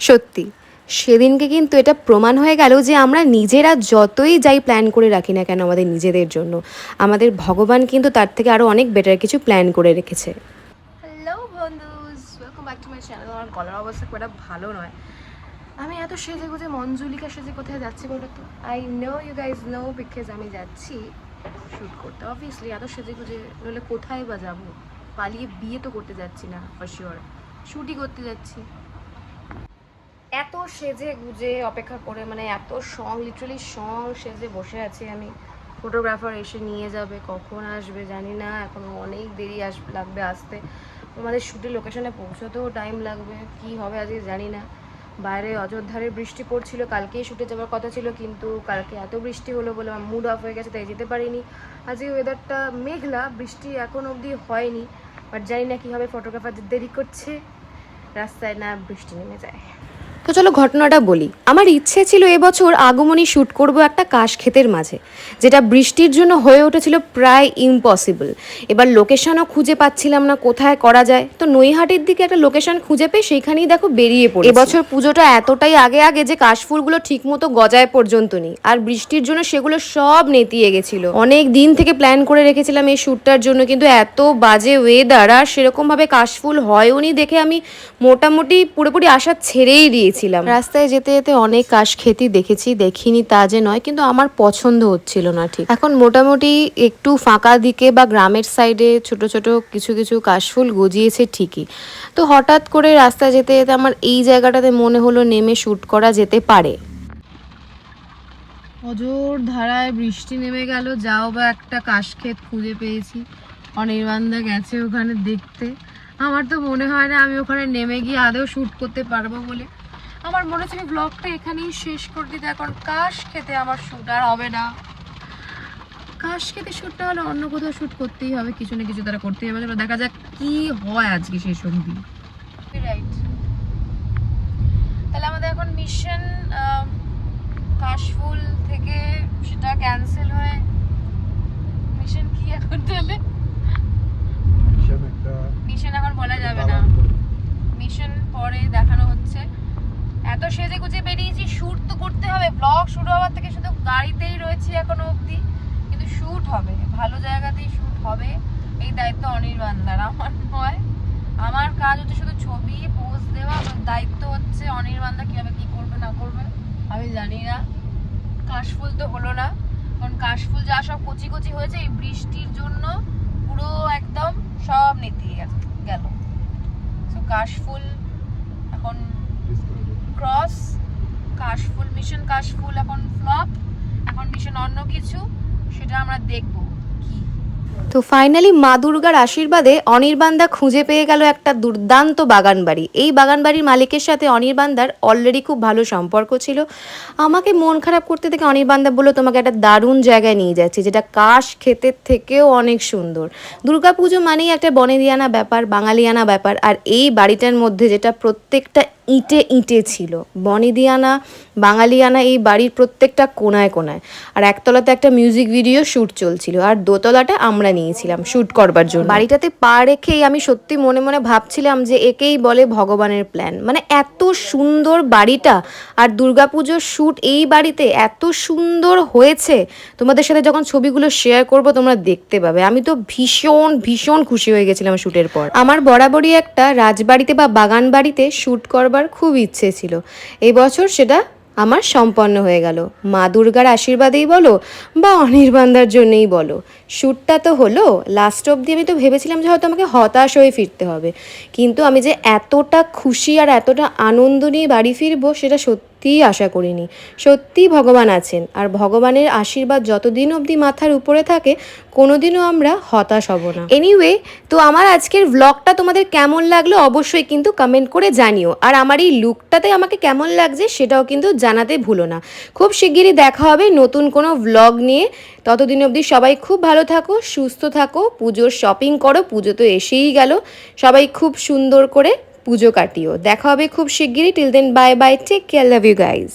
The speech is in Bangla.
সত্যি। সেদিনকে কিন্তু এটা প্রমাণ হয়ে গেল যে আমরা নিজেরা যতই যাই প্ল্যান করে রাখি না কেন আমাদের নিজেদের জন্য, আমাদের ভগবান কিন্তু তার থেকে আরও অনেক বেটার কিছু প্ল্যান করে রেখেছে। হ্যালো বন্ধুস ওয়েলকাম আমার গলার অবস্থা খুব একটা ভালো নয়। আমি এত সেজে গুজে মঞ্জুলিকা সেজে কোথায় যাচ্ছি বলো তো? I know you guys know because আমি যাচ্ছি শ্যুট করতে। অবভিয়াসলি এত সেজে গুজে নইলে কোথায় বা যাব? পালিয়ে বিয়ে তো করতে যাচ্ছি না ফর শিওর শ্যুটই করতে যাচ্ছি। এত সেজে গুজে অপেক্ষা করে মানে এত সং লিটারালি সং সেজে বসে আছি আমি। ফটোগ্রাফার এসে নিয়ে যাবে, কখন আসবে জানি না, এখনও অনেক দেরি আস, লাগবে আসতে। আমাদের শুটের লোকেশনে পৌঁছতেও টাইম লাগবে, কি হবে আজকে জানি না। বাইরে অযোধ্যারে বৃষ্টি পড়ছিল, কালকেই শুটে যাওয়ার কথা ছিল, কিন্তু কালকে এত বৃষ্টি হলো বলে আমার মুড অফ হয়ে গেছে, তাই যেতে পারিনি। আজকে ওয়েদারটা মেঘলা, বৃষ্টি এখন অবধি হয়নি বাট জানি না কীভাবে ফটোগ্রাফারদের দেরি করছে, রাস্তায় না বৃষ্টি নেমে যায়। তো চলো ঘটনাটা বলি। আমার ইচ্ছে ছিল এবছর আগমনী শ্যুট করব একটা কাশ ক্ষেতের মাঝে, যেটা বৃষ্টির জন্য হয়ে উঠেছিল প্রায় ইম্পসিবল এবার লোকেশনও খুঁজে পাচ্ছিলাম না কোথায় করা যায়। তো নৈহাটির দিকে একটা লোকেশন খুঁজে পেয়ে সেইখানেই দেখো বেরিয়ে পড়ে এবছর পুজোটা এতটাই আগে আগে যে কাশফুলগুলো ঠিকমতো গজায় পর্যন্ত নেই, আর বৃষ্টির জন্য সেগুলো সব নেতিয়ে গেছিল। অনেক দিন থেকে প্ল্যান করে রেখেছিলাম এই শ্যুটটার জন্য, কিন্তু এত বাজে ওয়েদার আর সেরকমভাবে কাশফুল হয়ওনি দেখে আমি মোটামুটি পুরোপুরি আশা ছেড়েই দিয়েছিলাম রাস্তায় যেতে যেতে অনেক কাশ খেতি দেখেছি দেখিনি তা যে নয় কিন্তু আমার পছন্দ হচ্ছিল না ঠিক। এখন মোটামুটি একটু ফাঁকা দিকে বা গ্রামের সাইডে ছোট ছোট কিছু কিছু কাশফুল গজিয়েছে ঠিকই। তো হঠাৎ করে রাস্তায় যেতে যেতে আমার এই জায়গাটাতে মনে হলো নেমে শ্যুট করা যেতে পারে। অজোর ধারায় বৃষ্টি নেমে গেল যাও বা একটা কাশক্ষেত খুঁজে পেয়েছি। অনির্বাণদা গেছে ওখানে দেখতে। আমার তো মনে হয় না আমি ওখানে নেমে গিয়ে আদৌ শ্যুট করতে পারব বলে। আমার মনে হচ্ছে আমি ব্লগটা এখানেই শেষ করে দিতে এখন কাশ খেতে আমার শ্যুট আর হবে না। কাশ খেতে শ্যুটটা হলে অন্য কোথাও শ্যুট করতেই হবে, কিছু না কিছু তারা করতেই হবে। এবার দেখা যাক কি হয় আজকে সেই সন্ধি। রাইট তাহলে আমাদের এখন মিশন কাশফুল থেকে সেটা ক্যান্সেল হয়ে মিশন কি এখন তাহলে মিশন একটা মিশন এখন বলা যাবে না মিশন পরে দেখানো হচ্ছে এত সেজে গুজে বেরিয়েছি শ্যুট তো করতে হবে ব্লগ শুরু হওয়ার থেকে শুধু গাড়িতেই রয়েছি এখনও অবধি কিন্তু শ্যুট হবে ভালো জায়গাতেই শ্যুট হবে এই দায়িত্ব অনির্বাণদার আমার নয়। আমার কাজ হচ্ছে শুধু ছবি পোজ দেওয়া আমার দায়িত্ব হচ্ছে অনির্বাণদা কীভাবে কি করবে না করবে আমি জানি না। কাশফুল তো হলো না কারণ কাশফুল যা সব কচি কচি হয়েছে এই বৃষ্টির জন্য পুরো একদম সব নেতিয়ে গেছে গেল। তো কাশফুল এখন ক্রস কাশফুল মিশন কাশফুল এখন ফ্লপ এখন মিশন অন্য কিছু, সেটা আমরা দেখব তো ফাইনালি মা দুর্গার আশীর্বাদে অনির্বাণদা খুঁজে পেয়ে গেল একটা দুর্দান্ত বাগান বাড়ি এই বাগান বাড়ির মালিকের সাথে অনির্বাণদার অলরেডি খুব ভালো সম্পর্ক ছিল। আমাকে মন খারাপ করতে থেকে অনির্বাণদা বলল, তোমাকে একটা দারুণ জায়গায় নিয়ে যাচ্ছি, যেটা কাশ ক্ষেতের থেকেও অনেক সুন্দর। দুর্গাপুজো মানেই একটা বনেদিয়ানা ব্যাপার, বাঙালিয়ানা ব্যাপার, আর এই বাড়িটার মধ্যে যেটা প্রত্যেকটা ইটে ইটে ছিল। বনিদিয়ানা বাঙালিয়ানা এই বাড়ির প্রত্যেকটা কোনায় কোনায়। আর একতলাতে একটা মিউজিক ভিডিও শ্যুট চলছিল আর দোতলাটা আমরা নিয়েছিলাম শ্যুট করবার জন্য। বাড়িটাতে পা রেখেই আমি সত্যি মনে মনে ভাবছিলাম যে একেই বলে ভগবানের প্ল্যান মানে এত সুন্দর বাড়িটা আর দুর্গাপুজোর শ্যুট এই বাড়িতে এত সুন্দর হয়েছে। তোমাদের সাথে যখন ছবিগুলো শেয়ার করব তোমরা দেখতে পাবে। আমি তো ভীষণ ভীষণ খুশি হয়ে গেছিলাম শ্যুটের পর। আমার বরাবরই একটা রাজবাড়িতে বা বাগান বাড়িতে শ্যুট করবার খুব ইচ্ছে ছিল। এই বছর সেটা আমার সম্পন্ন হয়ে গেল। মা দুর্গার আশীর্বাদেই বলো বা অনির্বাণদার জন্যেই বলো। শ্যুটটা তো হলো লাস্ট অবধি আমি তো ভেবেছিলাম যে হয়তো আমাকে হতাশ হয়ে ফিরতে হবে। কিন্তু আমি যে এতটা খুশি আর এতটা আনন্দ নিয়ে বাড়ি ফিরবো সেটা সত্যিই আশা করিনি। সত্যিই ভগবান আছেন। আর ভগবানের আশীর্বাদ যতদিন অবধি মাথার উপরে থাকে, কোনোদিনও আমরা হতাশ হব না। এনিওয়ে তো আমার আজকের ব্লগটা তোমাদের কেমন লাগল অবশ্যই কিন্তু কমেন্ট করে জানিও। আর আমার এই লুকটাতে আমাকে কেমন লাগছে সেটাও কিন্তু জানাতে ভুলো না। খুব শিগগিরই দেখা হবে নতুন কোনো ব্লগ নিয়ে। ততদিন অবধি সবাই খুব ভালো থাকো, সুস্থ থাকো, পুজোর শপিং করো, পুজো তো এসেই গেল। সবাই খুব সুন্দর করে পুজো কাটিও। দেখা হবে খুব শিগগিরই। Till then bye bye take care love you guys